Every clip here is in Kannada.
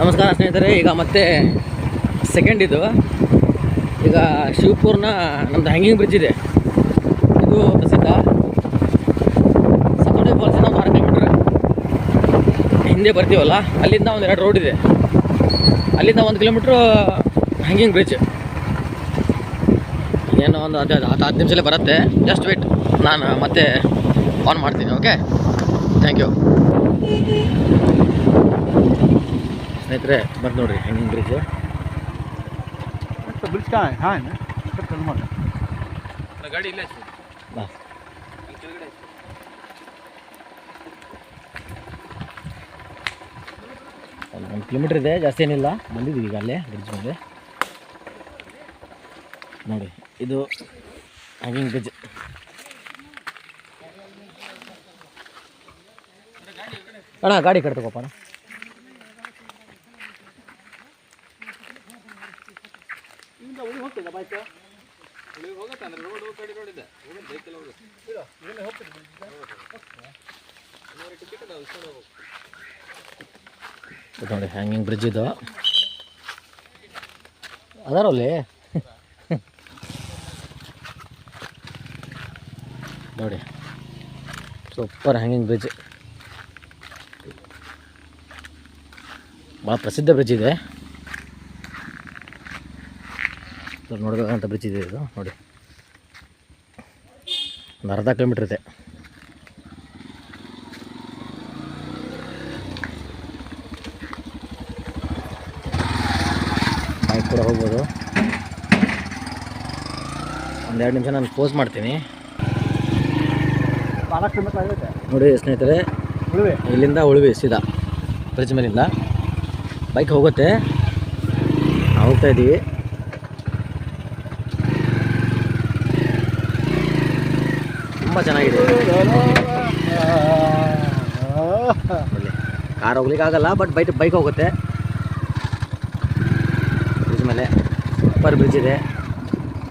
ನಮಸ್ಕಾರ ಸ್ನೇಹಿತರೆ, ಈಗ ಮತ್ತೆ ಸೆಕೆಂಡ್ ಇದು. ಈಗ ಶಿವಪುರ್ನ ನಮ್ದು ಹ್ಯಾಂಗಿಂಗ್ ಬ್ರಿಡ್ಜ್ ಇದೆ. ಇದು ಪ್ರಸಿದ್ಧ. ಸತೋಡಿ ಫಾಲ್ಸಿಂದ ಆರು ಕಿಲೋಮೀಟ್ರ್ ಹಿಂದೆ ಬರ್ತೀವಲ್ಲ, ಅಲ್ಲಿಂದ ಒಂದು ಎರಡು ರೋಡ್ ಇದೆ. ಅಲ್ಲಿಂದ ಒಂದು ಕಿಲೋಮೀಟ್ರು ಹ್ಯಾಂಗಿಂಗ್ ಬ್ರಿಡ್ಜ್ ಏನೋ ಒಂದು ಹತ್ತು ಹತ್ತು ಹತ್ತು ನಿಮಿಷಲ್ಲೇ ಬರುತ್ತೆ. ಜಸ್ಟ್ ವೇಟ್ ನಾನು ಮತ್ತೆ ಆನ್ ಮಾಡ್ತೀನಿ ಓಕೆ ಥ್ಯಾಂಕ್ ಯು ಸ್ನೇಹಿತರೆ ಬಂದು ನೋಡಿರಿ ಹೆಂಗೆ ಬ್ರಿಜ್ ಹಾಂ ಒಂದು ಕಿಲೋಮೀಟ್ರ್ ಇದೆ ಜಾಸ್ತಿ ಏನಿಲ್ಲ. ಬಂದಿದ್ದೀವಿ ಈಗ ಅಲ್ಲೇ ಬ್ರಿಡ್ಜ್ ಮೇಲೆ. ನೋಡಿ ಇದು ಹ್ಯಾಂಗಿಂಗ್ ಬ್ರಿಡ್ಜ್ ಅಣ್ಣ ಗಾಡಿ ಕಡೆ ತಗೋಪಣ ಇದೆ. ನೋಡಿ ಹ್ಯಾಂಗಿಂಗ್ ಬ್ರಿಡ್ಜ್ ಇದು. ಅದಾರ ಅಲ್ಲಿ ನೋಡಿ ಸೂಪರ್ ಹ್ಯಾಂಗಿಂಗ್ ಬ್ರಿಡ್ಜ್ ಭಾಳ ಪ್ರಸಿದ್ಧ ಬ್ರಿಡ್ಜ್ ಇದೆ ಇದು ನೋಡಬೇಕಂತ ಬ್ರಿಜ್ ಇದೆ ಇದು ನೋಡಿ. ಒಂದು ಅರ್ಧ ಕಿಲೋಮೀಟ್ರ್ ಇದೆ. ಬೈಕ್ ಕೂಡ ಹೋಗ್ಬೋದು. ಒಂದೆರಡು ನಿಮಿಷ ನಾನು ಪೋಸ್ ಮಾಡ್ತೀನಿ. ನೋಡಿ ಸ್ನೇಹಿತರೆ ಇಲ್ಲಿಂದ ಉಳುವೆ ಸೀದಾ ಬ್ರಿಜ್ ಮೇಲಿಂದ. ಬೈಕ್ ಹೋಗುತ್ತೆ. ಹೋಗ್ತಾ ಇದ್ದೀವಿ. ತುಂಬ ಚೆನ್ನಾಗಿದೆ. ಕಾರ್ ಹೋಗ್ಲಿಕ್ಕಾಗಲ್ಲ ಬಟ್ ಬೈಕ್ ಬೈಕ್ ಹೋಗುತ್ತೆ. ಬ್ರಿಡ್ಜ್ ಮೇಲೆ ಸೂಪರ್ ಬ್ರಿಡ್ಜ್ ಇದೆ.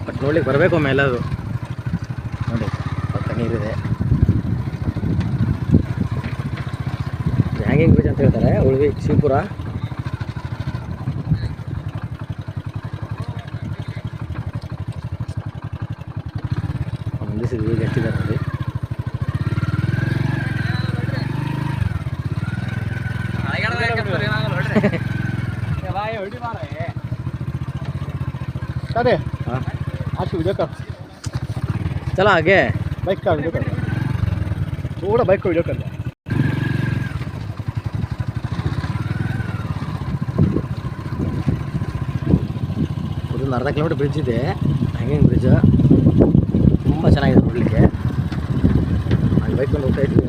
ಬಟ್ ನೋಡ್ಲಿಕ್ಕೆ ಬರಬೇಕು ಒಮ್ಮೆ ಎಲ್ಲರೂ ನೋಡಿ, ಪಕ್ಕ ನೀರಿದೆ. ಹ್ಯಾಂಗಿಂಗ್ ಬ್ರಿಡ್ಜ್ ಅಂತ ಹೇಳ್ತಾರೆ, ಉಳ್ವಿ, ಶಿವಪುರ. ನಿಲ್ಲಿಸಿದ್ವಿ ಎಷ್ಟಿದ್ದಾರೆ ನೋಡಿ अरे हाँ आज वीडियो कर चला आगे बाइक का वीडियो कर थोड़ा बाइक का वीडियो कर ಇದೊಂದು ಅರ್ಧ ಕಿಲೋಮೀಟರ್ ಬ್ರಿಡ್ಜ್ ಇದೆ ಹ್ಯಾಂಗಿಂಗ್ ಬ್ರಿಡ್ಜ್ ತುಂಬ ಚೆನ್ನಾಗಿದೆ ನೋಡಲಿಕ್ಕೆ ನಾನು ಬೈಕ್ ಕೊಂಡು ಹೋಗ್ತಾ ಇದ್ವಿ